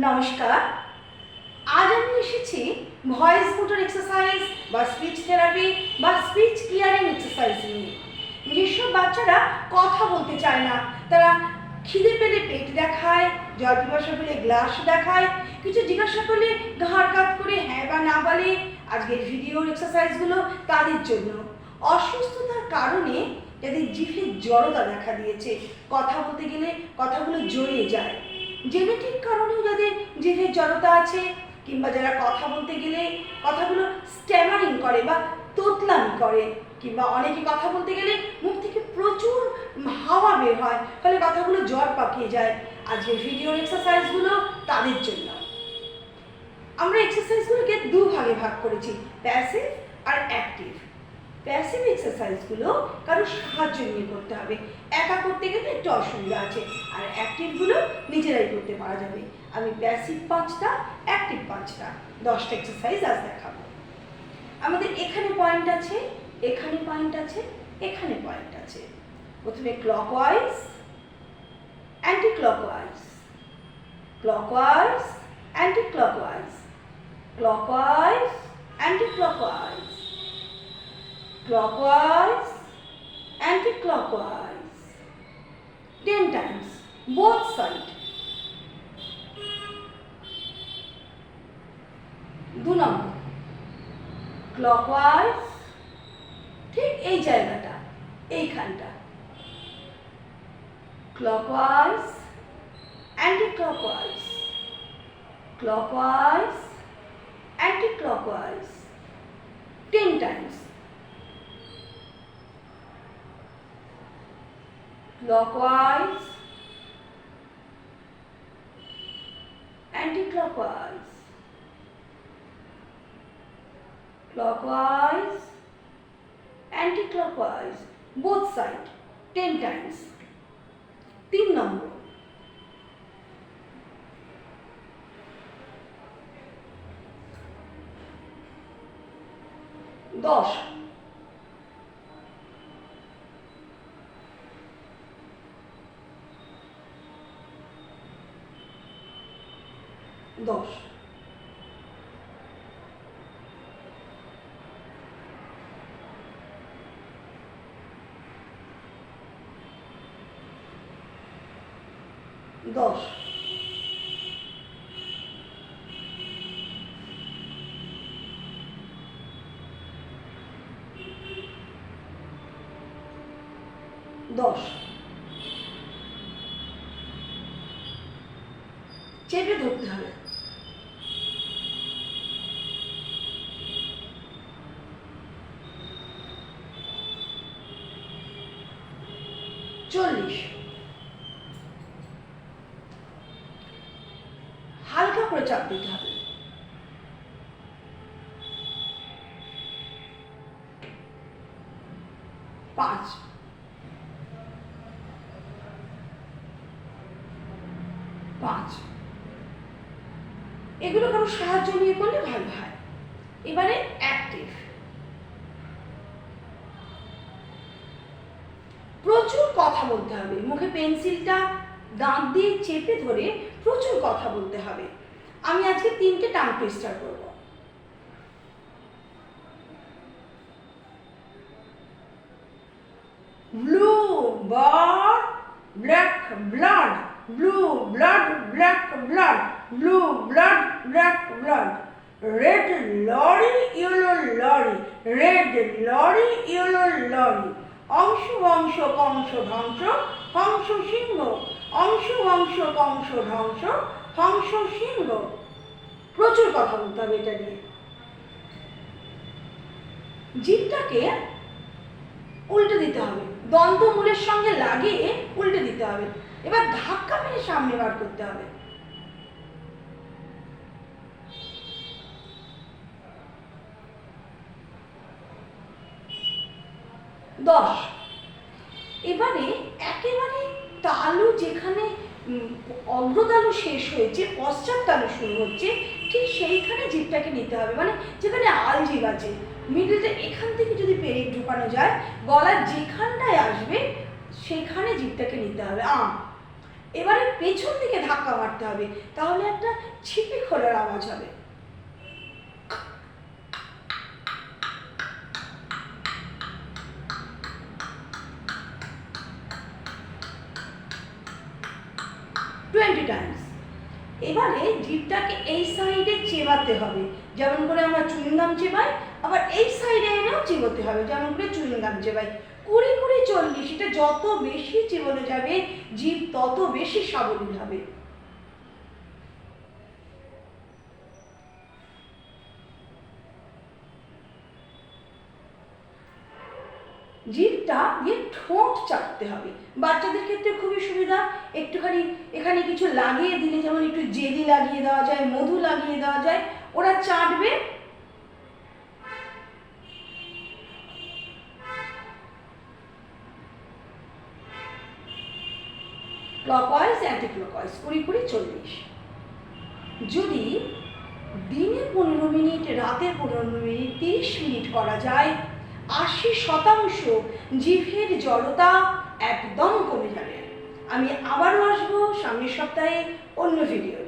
নমস্কার। আজ আমি এসেছি ভয়েস মোটর এক্সারসাইজ বা স্পিচ থেরাপি বা স্পিচ ক্লিয়ারিং এক্সারসাইজ নিয়ে। যেসব বাচ্চারা কথা বলতে চায় না, তারা খিদে পেলে পেট দেখায়, জল পিপাসা পেলে গ্লাস দেখায়, কিছু জিজ্ঞাসা করলে ঘাড় কাত করে হ্যাঁ বা না বলে। আজকের ভিডিওর এক্সারসাইজগুলো তাদের জন্য। অসুস্থতার কারণে যাদের জিভে জড়তা দেখা দিয়েছে, কথা বলতে গেলে কথাগুলো জড়িয়ে যায়। জেনেটিক কারণেও যাদের জিভে জড়তা আছে, কিংবা যারা কথা বলতে গেলে কথাগুলো স্ট্যামারিং করে বা তোতলামি করে, কিংবা অনেকে কথা বলতে গেলে মুখ থেকে প্রচুর হাওয়া বের হয়, ফলে কথাগুলো জ্বর পাকিয়ে যায়। আজকের ভিডিওর এক্সারসাইজগুলো তাদের জন্য। আমরা এক্সারসাইজগুলোকে দুভাগে ভাগ করেছি প্যাসিভ আর অ্যাক্টিভ প্যাসিভ এক্সারসাইজগুলো কারও সাহায্য নিয়ে করতে হবে। একা করতে গেলে একটু অসুবিধা আছে, আর অ্যাক্টিভগুলো নিজেরাই করতে পারা যাবে। আমি প্যাসিভ পাঁচটা অ্যাক্টিভ পাঁচটা, দশটা এক্সারসাইজ আজ দেখাবো। আমাদের এখানে পয়েন্ট আছে, এখানে পয়েন্ট আছে, এখানে পয়েন্ট আছে। প্রথমে clockwise anti clockwise clockwise anti clockwise clockwise anti clockwise clockwise, anti-clockwise. Ten times, both side. দু নম্বর। ক্লকওয়াইজ ঠিক এই জায়গাটা এইখানটা। Clockwise anti clockwise clockwise anti clockwise ten times clockwise, anticlockwise, clockwise, anticlockwise, both side 10 times. 3 number. Dosh. দশ। দশ। দশ। চেপে ধরতে হবে। চল্লিশ। হালকা করে চাপ দিতে হবে। পাঁচ। পাঁচ। এগুলো কারও সাহায্য নিয়ে করলে ভালো হয়। এবারে অ্যাক্টিভ প্রচুর কথা বলতে হবে। মুখে পেন্সিলটা দাঁত দিয়ে চেপে ধরে প্রচুর কথা বলতে হবে। আমি আজকে তিনটে টাং টুইস্টার করব। Blue bird black blood, blue blood, black blood, blue blood, black blood, red lorry, yellow lorry, red lorry, yellow lorry. অংশ বংশ কংস ধ্বংস হংস সিংহ অংশ বংশ কংস ধ্বংস হংস সিংহ প্রচুর কথা বলতে হবে এটা নিয়ে। জিভটাকে উল্টে দিতে হবে। দন্তমূলের সঙ্গে লাগিয়ে উল্টে দিতে হবে। এবার ধাক্কা মেরে সামনে বার করতে হবে। দশ। এবারে একেবারে তালু যেখানে অগ্রতালু শেষ হয়েছে পশ্চাৎ তালু শুরু হচ্ছে, ঠিক সেইখানে জিভটাকে নিতে হবে। মানে যেখানে আল জিভ আছে, মিডিলটা এখান থেকে যদি পেরে ঢুকানো যায় গলার যেখানটায় আসবে, সেখানে জিভটাকে নিতে হবে। আ এবারে পেছন দিকে ধাক্কা মারতে হবে, তাহলে একটা ছিপি খোলার আওয়াজ হবে। টোয়েন্টি টাইমস এবারে জিভটাকে এই সাইডে চেবাতে হবে। যেমন করে আমরা চুইংগাম চেবাই, আবার এই সাইডে এনেও চেবোতে হবে। যেমন করে চুইংগাম চেবাই। কুড়ি কুড়ি চল্লিশ, এটা যত বেশি চেবানো যাবে জিভ তত বেশি সাবলীল হবে। জিভটা দিয়ে ঠোঁট চাটতে হবে। বাচ্চাদের ক্ষেত্রে খুবই সুবিধা। একটুখানি এখানে কিছু লাগিয়ে দিলে, যেমন একটু জেলি লাগিয়ে দেওয়া যায়, মধু লাগিয়ে দেওয়া যায়, ওরা চাটবে। ক্লকওয়াইজ অ্যান্টি কুড়ি কুড়ি চল্লিশ। যদি দিনে পনেরো মিনিট, রাতে পনেরো মিনিট, তিরিশ মিনিট করা যায় আশি শতাংশ জিভের জড়তা একদম কমে যাবে। আমি আবারও আসব সামনের সপ্তাহে অন্য ভিডিও